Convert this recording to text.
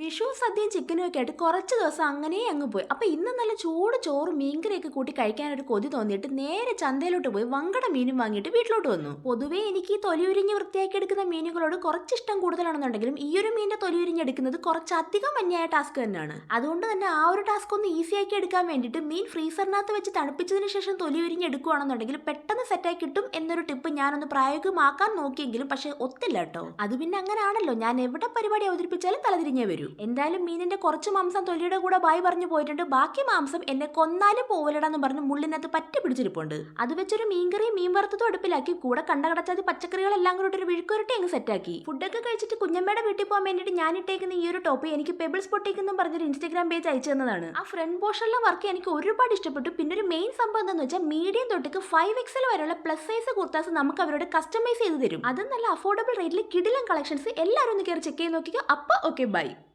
വിഷു സദ്യയും ചിക്കനും ഒക്കെ ആയിട്ട് കുറച്ച് ദിവസം അങ്ങനെ അങ്ങ് പോയി. അപ്പൊ ഇന്ന് നല്ല ചൂട് ചോറും മീൻകറിയൊക്കെ കൂട്ടി കഴിക്കാനൊരു കൊതി തോന്നിയിട്ട് നേരെ ചന്തയിലോട്ട് പോയി വങ്കട മീനും വാങ്ങിയിട്ട് വീട്ടിലോട്ട് വന്നു. പൊതുവേ എനിക്ക് ഈ തൊലിയുരിഞ്ഞ് വൃത്തിയാക്കി എടുക്കുന്ന മീനുകളോട് കുറച്ച് ഇഷ്ടം കൂടുതലാണെന്നുണ്ടെങ്കിലും ഈ ഒരു മീനിന്റെ തൊലിയുരിഞ്ഞ് എടുക്കുന്നത് കുറച്ചധികം മഞ്ഞായ ടാസ്ക് തന്നെയാണ്. അതുകൊണ്ട് തന്നെ ആ ഒരു ടാസ്ക് ഒന്ന് ഈസി ആക്കി എടുക്കാൻ വേണ്ടിയിട്ട് മീൻ ഫ്രീസറിനകത്ത് വെച്ച് തണുപ്പിച്ചതിന് ശേഷം തൊലിയുരിഞ്ഞ് എടുക്കുകയാണെന്നുണ്ടെങ്കിൽ പെട്ടെന്ന് സെറ്റായി കിട്ടും എന്നൊരു ടിപ്പ് ഞാനൊന്ന് പ്രായോഗികമാക്കാൻ നോക്കിയെങ്കിലും പക്ഷേ ഒത്തില്ല കേട്ടോ. അത് പിന്നെ അങ്ങനെയാണല്ലോ ഞാൻ എവിടെ പരിപാടി അവതരിപ്പിച്ചാലും തലതിരിഞ്ഞേ വരൂ. എന്തായാലും മീനിന്റെ കുറച്ച് മാംസം തൊലിയുടെ കൂടെ ബായി പറഞ്ഞു പോയിട്ടുണ്ട്. ബാക്കി മാംസം എന്നെ കൊന്നാലും പോവലടാന്ന് പറഞ്ഞ് മുള്ളിനകത്ത് പറ്റി പിടിച്ചിരിപ്പുണ്ട്. അത് വെച്ചൊരു മീൻകറി മീൻ വറുത്തത് അടുപ്പിലാക്കി കൂടെ കണ്ട കടച്ചാതി പച്ചക്കറികളെല്ലാം കൂടെ ഒരു വിഴുക്കുരട്ടി അങ്ങ് സെറ്റാക്കി ഫുഡൊക്കെ കഴിച്ചിട്ട് കുഞ്ഞമ്മയുടെ വീട്ടിൽ പോകാൻ വേണ്ടിയിട്ട് ഞാൻ ഇട്ടേക്കുന്ന ഈ ഒരു ടോപ്പ് എനിക്ക് പെബിൾസ് പൊട്ടിക്കുന്നു പറഞ്ഞൊരു ഇൻസ്റ്റാഗ്രാം പേജ് അയച്ചു തന്നതാണ്. ആ ഫ്രണ്ട് പോർഷനിലെ വർക്ക് എനിക്ക് ഒരുപാട് ഇഷ്ടപ്പെട്ടു. പിന്നെ ഒരു മെയിൻ സംഭവം എന്താണെന്ന് വെച്ചാൽ മീഡിയം തൊട്ടിക്ക് ഫൈവ് എക്സൽ വരെയുള്ള പ്ലസ് സൈസ് കുർത്താസ് നമുക്ക് അവരോട് കസ്റ്റമൈസ് ചെയ്ത് തരും. അതും നല്ല അഫോർഡബിൾ റേറ്റിൽ കിടിലം കളക്ഷൻസ് എല്ലാവരും ഒന്ന് കയറി ചെക്ക് ചെയ്ത് നോക്കിക്കോ. അപ്പോൾ ഓക്കെ ബൈ